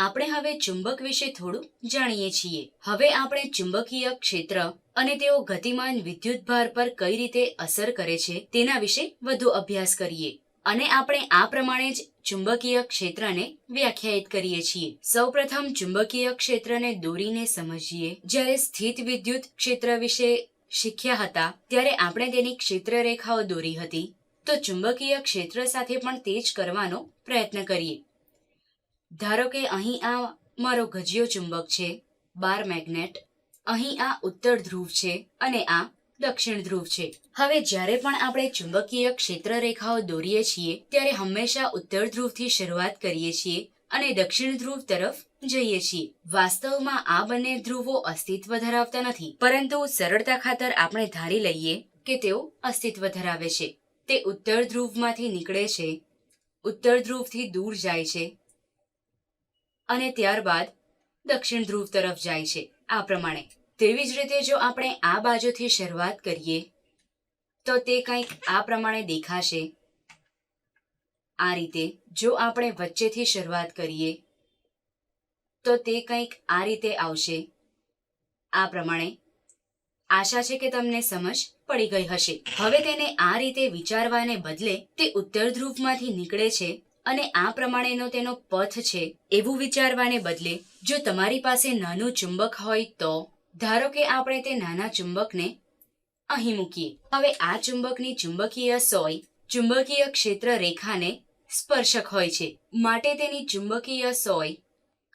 આપણે હવે ચુંબક વિશે થોડું જાણીએ છીએ. હવે આપણે ચુંબકીય ક્ષેત્ર અને તેઓ ગતિમાન વિદ્યુતભાર પર કઈ રીતે અસર કરે છે તેના વિશે વધુ અભ્યાસ કરીએ. અને આપણે આ પ્રમાણે જ ચુંબકીય ક્ષેત્રને વ્યાખ્યાયિત કરીએ છીએ. સૌપ્રથમ ચુંબકીય ક્ષેત્રને દોરીને સમજીએ. જ્યારે સ્થિત વિદ્યુત ક્ષેત્ર વિશે શીખ્યા હતા, ત્યારે આપણે તેની ક્ષેત્ર રેખાઓ દોરી હતી. તો ચુંબકીય ક્ષેત્ર સાથે પણ તે જ કરવાનો પ્રયત્ન કરીએ. ધારો કે અહીં આ મારો ગજિયો ચુંબક છે, બાર મેગ્નેટ. અહીં આ ઉત્તર ધ્રુવ છે અને આ દક્ષિણ ધ્રુવ છે. હવે જ્યારે પણ આપણે ચુંબકીય ક્ષેત્ર રેખાઓ દોરીએ છીએ, ત્યારે હંમેશા ઉત્તર ધ્રુવથી શરૂઆત કરીએ છીએ અને દક્ષિણ ધ્રુવ તરફ જઈએ છીએ. વાસ્તવમાં આ બંને ધ્રુવો અસ્તિત્વ ધરાવતા નથી, પરંતુ સરળતા ખાતર આપણે ધારી લઈએ કે તેઓ અસ્તિત્વ ધરાવે છે. તે ઉત્તર ધ્રુવમાંથી નીકળે છે, ઉત્તર ધ્રુવથી દૂર જાય છે અને ત્યારબાદ દક્ષિણ ધ્રુવ તરફ જાય છે. આ પ્રમાણે તેવી જ રીતે જો આપણે આ બાજુથી શરૂઆત કરીએ, તો તે કંઈક આ પ્રમાણે દેખાશે. આ રીતે જો આપણે વચ્ચેથી શરૂઆત કરીએ, તો તે કંઈક આ રીતે આવશે. આ પ્રમાણે આશા છે કે તમને સમજ પડી ગઈ હશે. હવે તેને આ રીતે વિચારવાને બદલે તે ઉત્તર ધ્રુવમાંથી નીકળે છે. અને આ પ્રમાણેનો તેનો પથ છે એવું વિચારવાને બદલે જો તમારી પાસે નાનું ચુંબક હોય તો, ધારો કે આપણે તે નાના ચુંબકને અહીં મૂકીએ. હવે આ ચુંબકની ચુંબકીય સોય, ચુંબકીય ક્ષેત્ર રેખાને સ્પર્શક હોય છે. માટે તેની ચુંબકીય સોય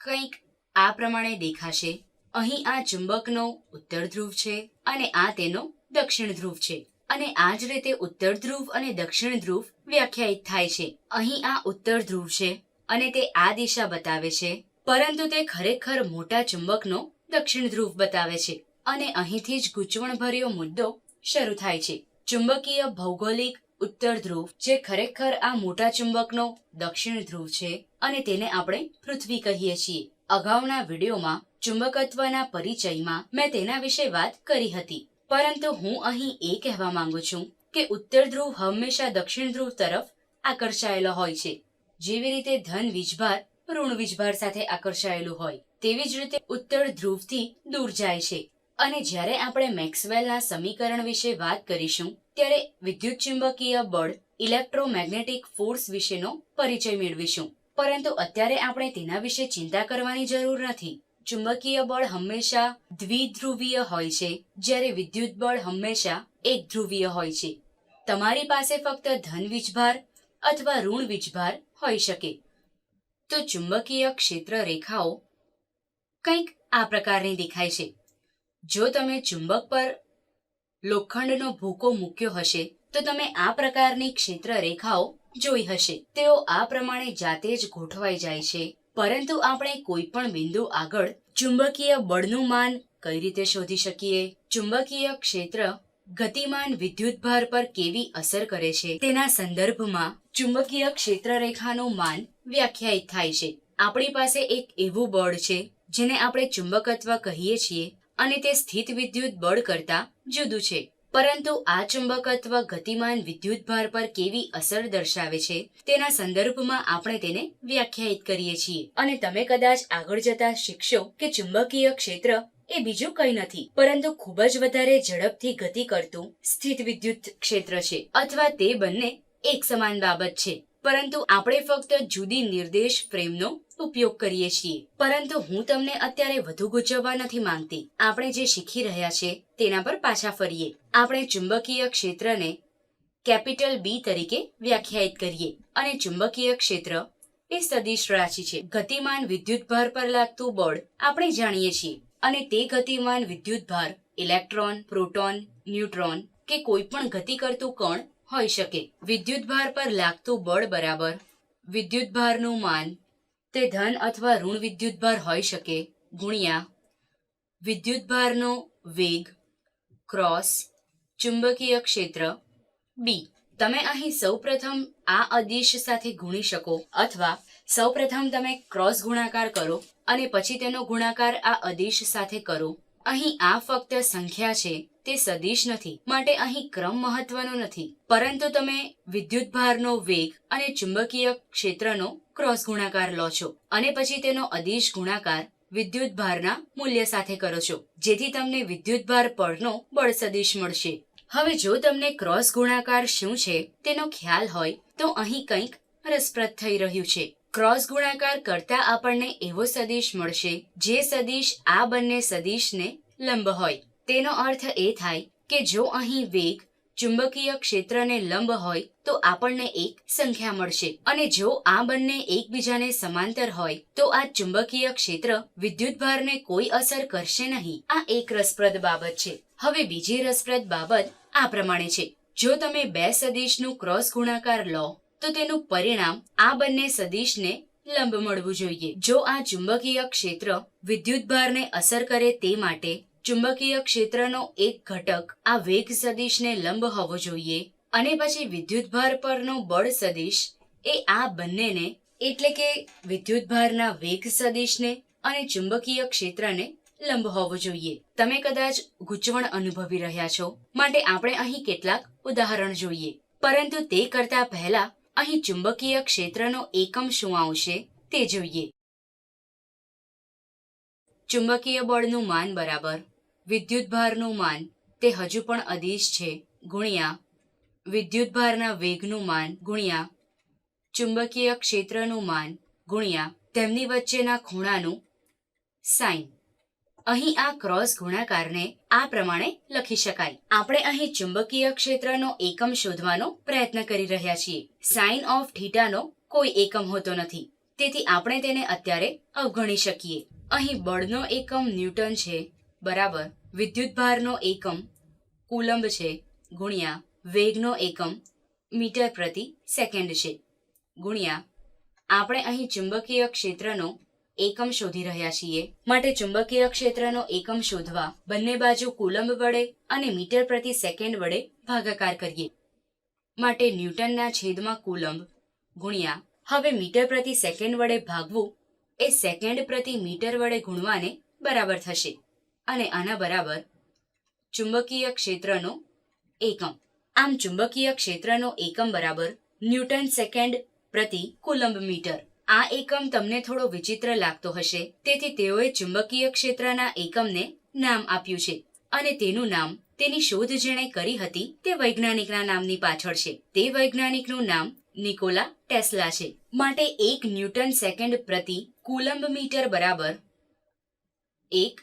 કંઈક આ પ્રમાણે દેખાશે. અહીં આ ચુંબકનો ઉત્તર ધ્રુવ છે અને આ તેનો દક્ષિણ ધ્રુવ છે. અને આ જ રીતે ઉત્તર ધ્રુવ અને દક્ષિણ ધ્રુવ વ્યાખ્યાયિત થાય છે. અહીં આ ઉત્તર ધ્રુવ છે અને તે આ દિશા બતાવે છે, પરંતુ તે ખરેખર મોટા ચુંબકનો દક્ષિણ ધ્રુવ બતાવે છે અને અહીંથી જ ગૂંચવણભર્યો મુદ્દો શરૂ થાય છે. ચુંબકીય ભૌગોલિક ઉત્તર ધ્રુવ જે ખરેખર આ મોટા ચુંબકનો દક્ષિણ ધ્રુવ છે અને તેને આપણે પૃથ્વી કહીએ છીએ. અગાઉના વિડીયોમાં ચુંબકત્વના પરિચયમાં મેં તેના વિશે વાત કરી હતી. પરંતુ હું અહીં એ કહેવા માંગુ છું કે ઉત્તર ધ્રુવ હંમેશા દક્ષિણ ધ્રુવ તરફ આકર્ષાયેલો હોય છે. જેવી રીતે ધન વીજભાર ઋણ વીજભાર સાથે આકર્ષાયેલું હોય, તેવી જ રીતે ઉત્તર ધ્રુવથી દૂર જાય છે. અને જ્યારે આપણે મેક્સવેલના સમીકરણ વિશે વાત કરીશું, ત્યારે વિદ્યુત ચુંબકીય બળ ઇલેક્ટ્રોમેગ્નેટિક ફોર્સ વિશેનો પરિચય મેળવીશું. પરંતુ અત્યારે આપણે તેના વિશે ચિંતા કરવાની જરૂર નથી. ચુંબકીય બળ હંમેશા દ્વિધ્રુવીય હોય છે, જ્યારે વિદ્યુત બળ હંમેશા એક ધ્રુવીય હોય છે. તમારી પાસે ફક્ત ધન વીજભાર અથવા ઋણ વીજભાર હોઈ શકે. તો ચુંબકીય ક્ષેત્ર રેખાઓ કંઈક આ પ્રકારની દેખાય છે. જો તમે ચુંબક પર લોખંડનો ભૂકો મૂક્યો હશે, તો તમે આ પ્રકારની ક્ષેત્ર રેખાઓ જોઈ હશે. તેઓ આ પ્રમાણે જાતે જ ગોઠવાઈ જાય છે. પરંતુ આપણે કોઈ પણ બિંદુ આગળ ચુંબકીય બળનું માન કઈ રીતે શોધી શકીએ? ચુંબકીય ક્ષેત્ર ગતિમાન વિદ્યુતભાર પર કેવી અસર કરે છે? તેના સંદર્ભમાં ચુંબકીય ક્ષેત્ર રેખાનું માન વ્યાખ્યાયિત થાય છે. આપણી પાસે એક એવું બળ છે, જેને આપણે ચુંબકત્વ કહીએ છીએ અને તે સ્થિત વિદ્યુત બળ કરતા જુદું છે. પરંતુ આ ચુંબકત્વ ગતિમાન વિદ્યુતભાર પર કેવી અસર દર્શાવે છે, તેના સંદર્ભમાં આપણે તેને વ્યાખ્યાયિત કરીએ છીએ. અને તમે કદાચ આગળ જતા શીખશો કે ચુંબકીય ક્ષેત્ર એ બીજું કંઈ નથી, પરંતુ ખૂબ જ વધારે ઝડપથી ગતિ કરતું સ્થિત વિદ્યુત ક્ષેત્ર છે, અથવા તે બંને એક સમાન બાબત છે. પરંતુ આપણે ફક્ત જુદી નિર્દેશ ફ્રેમનો ઉપયોગ કરીએ છીએ. પરંતુ હું તમને અત્યારે વધુ ગૂંચવવા નથી માંગતી. આપણે જે શીખી રહ્યા છે, તેના પર પાછા ફરીએ. આપણે ચુંબકીય ક્ષેત્રને કેપિટલ બી તરીકે વ્યાખ્યાયિત કરીએ. અને ચુંબકીય ક્ષેત્ર એ સદિશ રાશિ છે. ગતિમાન વિદ્યુતભાર પર લાગતું બળ આપણે જાણીએ છીએ. અને તે ગતિમાન વિદ્યુતભાર ઇલેક્ટ્રોન, પ્રોટોન, ન્યુટ્રોન કે કોઈ પણ ગતિ કરતું કણ હોઈ શકે. વિદ્યુતભાર પર લાગતું બળ બરાબર વિદ્યુતભારનું માન તે ધન અથવા ઋણ વિદ્યુતભાર હોઈ શકે. ગુણ્યા વિદ્યુતભારનો વેગ ક્રોસ ચુંબકીય ક્ષેત્ર બી તમે અહીં સૌપ્રથમ આ અદિશ સાથે ગુણી શકો અથવા સૌપ્રથમ તમે ક્રોસ ગુણાકાર કરો અને પછી તેનો ગુણાકાર આ અદિશ સાથે કરો. અહીં આ ફક્ત સંખ્યા છે, તે સદિશ નથી, માટે અહીં ક્રમ મહત્વનો નથી. પરંતુ તમે વિદ્યુતભારનો વેગ અને ચુંબકીય ક્ષેત્રનો ક્રોસ ગુણાકાર લો છો અને પછી તેનો અદિશ ગુણાકાર વિદ્યુત ભારના મૂલ્ય સાથે કરો છો, જેથી તમને વિદ્યુત ભાર પરનો બળ સદિશ મળશે. હવે જો તમને ક્રોસ ગુણાકાર શું છે તેનો ખ્યાલ હોય, તો અહીં કંઈક રસપ્રદ થઈ રહ્યું છે. ક્રોસ ગુણાકાર કરતા આપણને એવો સદિશ મળશે, જે સદિશ આ બંને સદિશને લંબ હોય. તેનો અર્થ એ થાય કે જો અહીં વેગ ચુંબકીય ક્ષેત્રને લંબ હોય તો આપણને એક સંખ્યા મળશે. અને જો આ બંને એકબીજાને સમાંતર હોય, તો આ ચુંબકીય ક્ષેત્ર વિદ્યુતભારને કોઈ અસર કરશે નહીં. આ એક રસપ્રદ બાબત છે. હવે બીજી રસપ્રદ બાબત આ પ્રમાણે છે. જો તમે બે સદિશનું ક્રોસ ગુણાકાર લો, તો તેનું પરિણામ આ બંને સદિશને લંબ મળવું જોઈએ. જો આ ચુંબકીય ક્ષેત્ર વિદ્યુતભારને અસર કરે તે માટે ચુંબકીય ક્ષેત્રનો એક ઘટક આ વેગ સદિશને લંબ હોવો જોઈએ અને પછી વિદ્યુતભાર પરનો બળ સદિશ એ આ બંનેને, એટલે કે વિદ્યુતભારના વેગ સદિશને અને ચુંબકીય ક્ષેત્રને લંબ હોવો જોઈએ. તમે કદાચ ગૂંચવણ અનુભવી રહ્યા છો. માટે આપણે અહીં કેટલાક ઉદાહરણ જોઈએ. પરંતુ તે કરતા પહેલા અહીં ચુંબકીય ક્ષેત્રનો એકમ શું આવશે તે જોઈએ. ચુંબકીય બળનું માન બરાબર. વિદ્યુતભારનું માન તે હજુ પણ અદિશ છે, ગુણ્યા વિદ્યુતભારના વેગનું માન ગુણ્યા ચુંબકીય ક્ષેત્રનું માન ગુણ્યા તેમની વચ્ચેના ખૂણાનું સાઇન અહીં આ ક્રોસ ગુણાકારને આ પ્રમાણે લખી શકાય. આપણે અહીં ચુંબકીય ક્ષેત્રનો એકમ શોધવાનો પ્રયત્ન કરી રહ્યા છીએ. સાઇન ઓફ થીટાનો કોઈ એકમ હોતો નથી. તેથી આપણે તેને અત્યારે અવગણી શકીએ. અહીં બળનો એકમ ન્યૂટન છે, બરાબર. વિદ્યુતભારનો એકમ કુલંબ છે, ગુણ્યા વેગનો એકમ મીટર પ્રતિ સેકન્ડ છે. ગુણ્યા, આપણે અહીં ચુંબકીય ક્ષેત્રનો એકમ શોધી રહ્યા છીએ. માટે ચુંબકીય ક્ષેત્રનો એકમ શોધવા બંને બાજુ કુલંબ વડે અને મીટર પ્રતિ સેકન્ડ વડે ભાગાકાર કરીએ. માટે ન્યૂટનના છેદમાં કુલંબ ગુણ્યા, હવે મીટર પ્રતિ સેકન્ડ વડે ભાગવું એ સેકન્ડ પ્રતિ મીટર વડે ગુણવાને બરાબર થશે. અને આના બરાબર ચુંબકીય ક્ષેત્રનો એકમ આમ ચુંબકીય ક્ષેત્રનો એકમ બરાબર ન્યૂટન સેકન્ડ પ્રતિ કુલંબ મીટર. આ એકમ તમને થોડો વિચિત્ર લાગતો હશે, તેથી તેઓએ ચુંબકીય ક્ષેત્રના એકમને નામ આપ્યું છે, અને તેનું નામ, તેની શોધ જેણે કરી હતી, તે વૈજ્ઞાનિકના નામની પાછળ છે. તે વૈજ્ઞાનિકનું નામ નિકોલા ટેસ્લા છે. માટે એક ન્યૂટન સેકન્ડ પ્રતિ કુલંબ મીટર બરાબર એક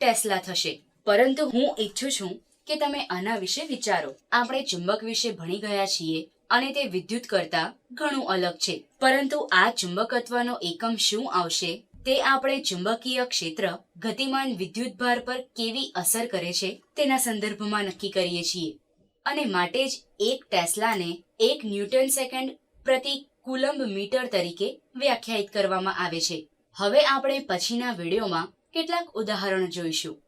ટેસ્લા થશે. પરંતુ હું ઈચ્છું છું કે તમે આના વિશે વિચારો. આપણે ચુંબક વિશે ભણી ગયા છીએ અને તે વિદ્યુત કરતા ઘણું અલગ છે. પરંતુ આ ચુંબકત્વનો એકમ શું આવશે? તે આપણે ચુંબકીય ક્ષેત્ર, ગતિમાન વિદ્યુતભાર પર કેવી અસર કરે છે તેના સંદર્ભમાં નક્કી કરીએ છીએ. અને માટે જ એક ટેસ્લાને એક ન્યૂટન સેકન્ડ પ્રતિ કુલંબ મીટર તરીકે વ્યાખ્યાયિત કરવામાં આવે છે. હવે આપણે પછીના વિડીયોમાં કેટલાક ઉદાહરણ જોઈશું.